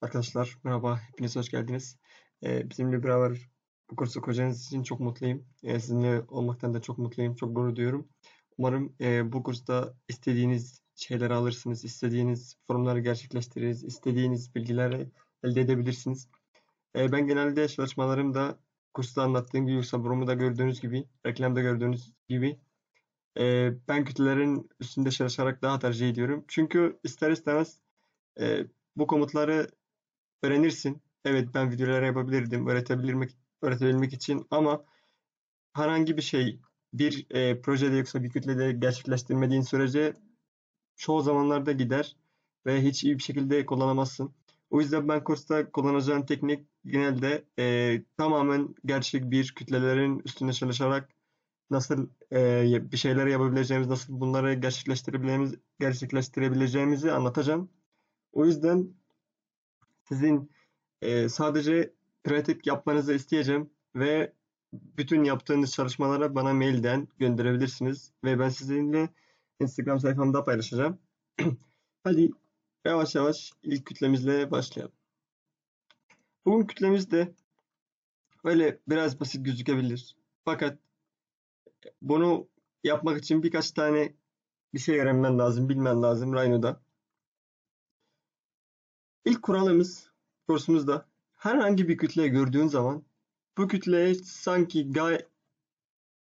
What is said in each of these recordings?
Arkadaşlar merhaba, hepiniz hoş geldiniz. Ee, bizimle beraber bu kursu koyacağınız için çok mutluyum. Ee, sizinle olmaktan da çok mutluyum, çok gurur duyuyorum. Umarım e, bu kursta istediğiniz şeyleri alırsınız, istediğiniz forumları gerçekleştiririz, istediğiniz bilgileri elde edebilirsiniz. Ee, ben genelde çalışmalarımda kursta anlattığım gibi, yoksa forumda gördüğünüz gibi, reklamda gördüğünüz gibi e, ben kütlelerin üstünde çalışarak daha tercih ediyorum. Çünkü ister istemez e, bu komutları öğrenirsin. Evet ben videolar yapabilirdim öğretebilmek öğretebilmek için ama herhangi bir şey bir e, projede yoksa bir kütlede gerçekleştirmediğin sürece çoğu zamanlarda gider ve hiç iyi bir şekilde kullanamazsın. O yüzden ben kursta kullanacağım teknik genelde e, tamamen gerçek bir kütlelerin üstünde çalışarak nasıl e, bir şeyler yapabileceğimiz, nasıl bunları gerçekleştirebileceğimiz, gerçekleştirebileceğimizi anlatacağım. O yüzden sizin e, sadece pratik yapmanızı isteyeceğim ve bütün yaptığınız çalışmalara bana mailden gönderebilirsiniz ve ben sizinle Instagram sayfamda paylaşacağım. Hadi yavaş yavaş ilk kütlemizle başlayalım. Bugün kütlemizde öyle biraz basit gözükebilir. Fakat bunu yapmak için birkaç tane bir şey öğrenmen lazım, bilmen lazım Rhino'da. İlk kuralımız kursumuzda herhangi bir kütle gördüğün zaman bu kütleyi sanki gayet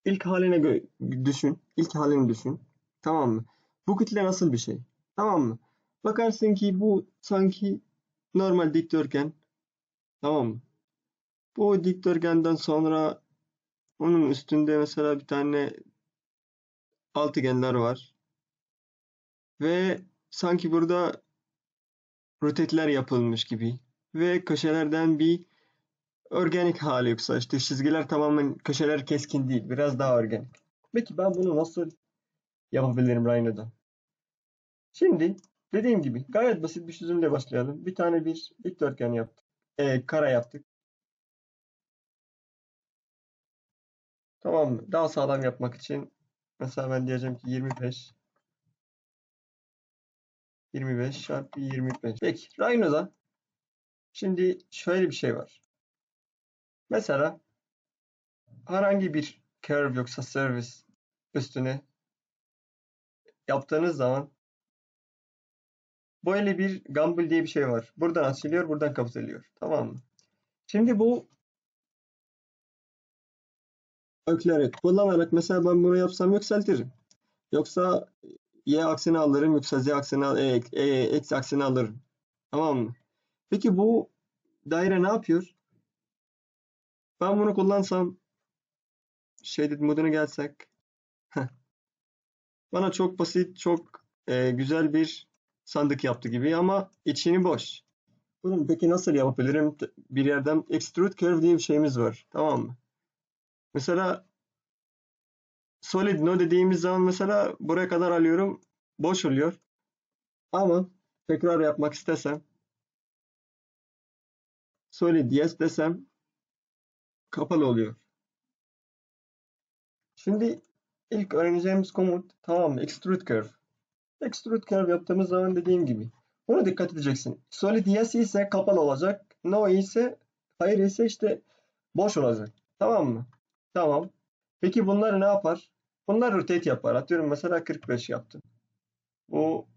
ilk haline düşün. ilk halini düşün. Tamam mı? Bu kütle nasıl bir şey? Tamam mı? Bakarsın ki bu sanki normal dikdörtgen. Tamam mı? Bu dikdörtgenden sonra onun üstünde mesela bir tane altıgenler var. Ve sanki burada rotetler yapılmış gibi ve köşelerden bir organik hali yoksa işte çizgiler tamamen köşeler keskin değil biraz daha organik. Peki ben bunu nasıl yapabilirim Rhino'da? Şimdi dediğim gibi gayet basit bir çözümle başlayalım. Bir tane bir dikdörtgen yaptık. E, kara yaptık. Tamam mı? Daha sağlam yapmak için mesela ben diyeceğim ki 25 25 çarpı 25. Peki Rhino'da şimdi şöyle bir şey var. Mesela herhangi bir curve yoksa service üstüne yaptığınız zaman böyle bir gumball diye bir şey var. Buradan açılıyor, buradan kapatılıyor. Tamam mı? Şimdi bu ökleri kullanarak mesela ben bunu yapsam yükseltirim. Yoksa y aksini alırım yoksa z aksini al, e, e, x aksini alırım. Tamam mı? Peki bu daire ne yapıyor? Ben bunu kullansam shaded moduna gelsek heh. bana çok basit çok e, güzel bir sandık yaptı gibi ama içini boş. Bunu peki nasıl yapabilirim? Bir yerden extrude curve diye bir şeyimiz var. Tamam mı? Mesela solid no dediğimiz zaman mesela buraya kadar alıyorum. Boş oluyor. Ama tekrar yapmak istesem solid yes desem kapalı oluyor. Şimdi ilk öğreneceğimiz komut tamam? Extrude curve. Extrude curve yaptığımız zaman dediğim gibi. Buna dikkat edeceksin. Solid yes ise kapalı olacak. No ise hayır ise işte boş olacak. Tamam mı? Tamam. Peki bunlar ne yapar? Bunlar rotate yapar. Atıyorum mesela 45 yaptım. Bu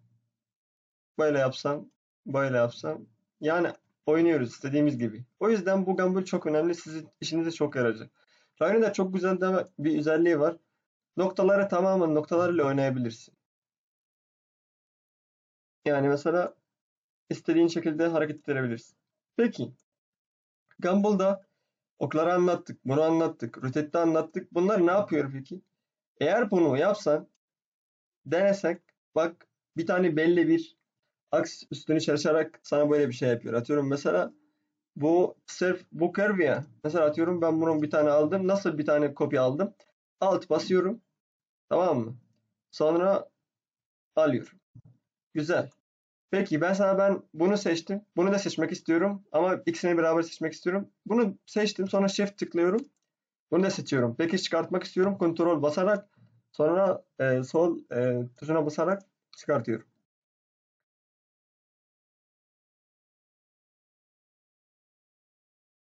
böyle yapsam, böyle yapsam. Yani oynuyoruz istediğimiz gibi. O yüzden bu gambol çok önemli. Sizin işinize çok yarayacak. Rhino'da çok güzel de bir özelliği var. Noktaları tamamen noktalarıyla oynayabilirsin. Yani mesela istediğin şekilde hareket ettirebilirsin. Peki. Gumball'da okları anlattık, bunu anlattık, rotate'de anlattık. Bunlar ne yapıyor peki? Eğer bunu yapsan, denesek, bak bir tane belli bir aks üstünü çalışarak sana böyle bir şey yapıyor. Atıyorum mesela bu sırf bu curve ya. Mesela atıyorum ben bunun bir tane aldım. Nasıl bir tane kopya aldım? Alt basıyorum. Tamam mı? Sonra alıyorum. Güzel. Peki ben sana ben bunu seçtim. Bunu da seçmek istiyorum. Ama ikisini beraber seçmek istiyorum. Bunu seçtim. Sonra shift tıklıyorum. Bunu da seçiyorum. Peki çıkartmak istiyorum. Kontrol basarak sonra e, sol e, tuşuna basarak çıkartıyorum.